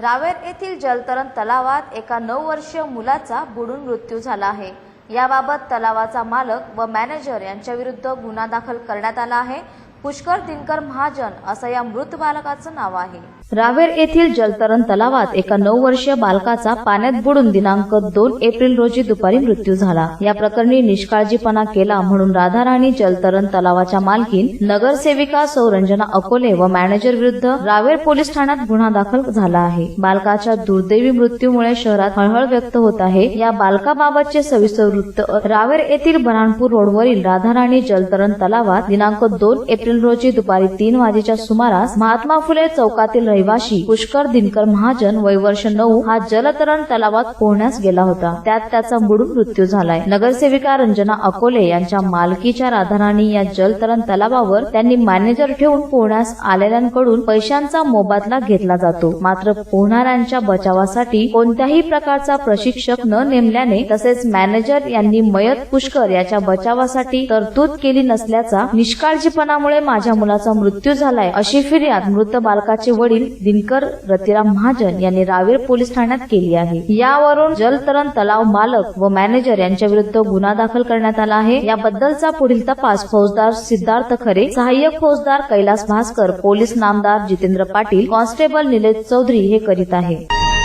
रावेर येथील जलतरण तलावात एका नऊ वर्षीय मुलाचा बुडून मृत्यू झाला आहे. याबाबत तलावाचा मालक व मॅनेजर यांच्याविरुद्ध गुन्हा दाखल करण्यात आला आहे. पुष्कर दिनकर महाजन असं या मृत बालकाचं नाव आहे. रावेर येथील जलतरण तलावात एका नऊ वर्षीय बालकाचा पाण्यात बुडून दिनांक दोन एप्रिल रोजी दुपारी मृत्यू झाला. या प्रकरणी निष्काळजीपणा केला म्हणून राधाराणी जलतरण तलावाच्या मालकीन नगरसेविका सौरंजना अकोले व मॅनेजर विरुद्ध रावेर पोलीस ठाण्यात गुन्हा दाखल झाला आहे. बालकाच्या दुर्दैवी मृत्यूमुळे शहरात हळहळ व्यक्त होत आहे. या बालकाबाबतचे सविस्तर वृत्त रावेर येथील बनाणपूर रोडवरील राधाराणी जलतरण तलावात दिनांक दोन एप्रिल रोजी दुपारी तीन वाजेच्या सुमारास महात्मा फुले चौकातील रहिवाशी पुष्कर दिनकर महाजन वय वर्ष नऊ हा जलतरण तलावात पोहण्यास गेला होता. त्यात त्याचा बुडून मृत्यू झालाय. नगरसेविका रंजना अकोले यांच्या मालकीच्या राधाराणी या जलतरण तलावावर त्यांनी मॅनेजर ठेवून पोहण्यास आलेल्यांकडून पैशांचा मोबदला घेतला जातो. मात्र पोहणाऱ्यांच्या बचावासाठी कोणत्याही प्रकारचा प्रशिक्षक न नेमल्याने तसेच मॅनेजर यांनी मयत पुष्कर याच्या बचावासाठी तरतूद केली नसल्याचा निष्काळजीपणामुळे माझ्या मुलाचा मृत्यू झालाय. अशी फिर्याद मृत बालकाचे वडील दिनकर रतिराम महाजन यांनी रावेर पोलीस ठाण्यात केली आहे. यावरून जलतरण तलाव मालक व मॅनेजर यांच्या विरुद्ध गुन्हा दाखल करण्यात आला आहे. याबद्दलचा पुढील तपास फौजदार सिद्धार्थ खरे सहाय्यक फौजदार कैलास भास्कर पोलीस नामदार जितेंद्र पाटील कॉन्स्टेबल निलेश चौधरी हे करीत आहे.